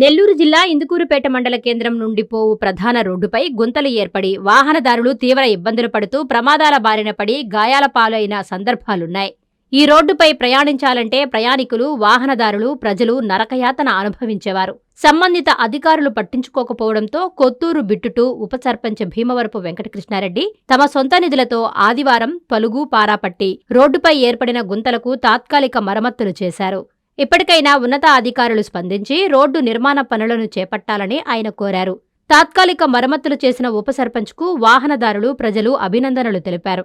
నెల్లూరు జిల్లా ఇందుకూరుపేట మండల కేంద్రం నుండి పోవు ప్రధాన రోడ్డుపై గుంతలు ఏర్పడి వాహనదారులు తీవ్ర ఇబ్బందులు పడుతూ ప్రమాదాల బారిన పడి గాయాల పాలైన సందర్భాలున్నాయి. ఈ రోడ్డుపై ప్రయాణించాలంటే ప్రయాణికులు వాహనదారులు ప్రజలు నరకయాతన అనుభవించేవారు. సంబంధిత అధికారులు పట్టించుకోకపోవడంతో కొత్తూరు బిట్టుటు ఉప సర్పంచ్ భీమవరపు వెంకటకృష్ణారెడ్డి తమ సొంత నిధులతో ఆదివారం పలుగు పారాపట్టి రోడ్డుపై ఏర్పడిన గుంతలకు తాత్కాలిక మరమ్మతులు చేశారు. ఇప్పటికైనా ఉన్నత అధికారులు స్పందించి రోడ్డు నిర్మాణ పనులను చేపట్టాలని ఆయన కోరారు. తాత్కాలిక మరమ్మతులు చేసిన ఉప సర్పంచ్కు వాహనదారులు ప్రజలు అభినందనలు తెలిపారు.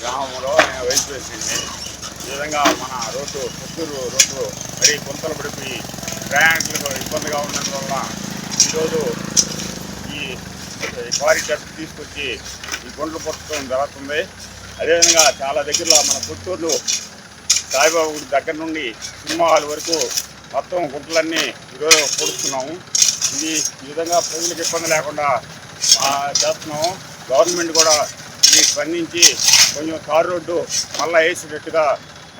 గ్రామంలో నేను వయసు వేసింది ఈ విధంగా మన రోడ్డు పుత్తూరు రోడ్డు మరి గుంతలు పడిపోయి ప్రయాణికులకు ఇబ్బందిగా ఉండడం వల్ల ఈరోజు ఈ క్వారీ టెస్ట్ తీసుకొచ్చి ఈ గుంటలు పుట్టడం జరుగుతుంది. అదేవిధంగా చాలా దగ్గరలో మన పుత్తూరు సాయిబాబా గుడి దగ్గర నుండి సినిమా హాల్ వరకు మొత్తం గుంటలన్నీ ఈరోజు పొడుస్తున్నాము. ఇది ఈ విధంగా ప్రజలకు ఇబ్బంది లేకుండా చేస్తున్నాము గవర్నమెంట్ కూడా ఇది స్పందించి కొంచెం తారు రోడ్డు మళ్ళా వేసేటట్టుగా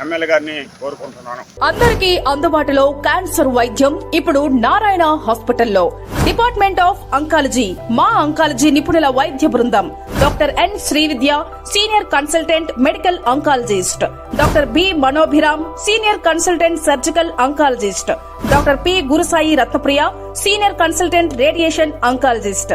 ఎమ్మెల్యే గారిని కోరుకుంటున్నాను. అందరికీ అందుబాటులో క్యాన్సర్ వైద్యం ఇప్పుడు నారాయణ హాస్పిటల్లో. డిపార్ట్మెంట్ ఆఫ్ అంకాలజీ మా అంకాలజీ నిపుణుల వైద్య బృందం. Doctor N Srividya senior consultant medical oncologist. Doctor B Manobhiram senior consultant surgical oncologist. Doctor P Gurusai Ratnapriya senior consultant radiation oncologist.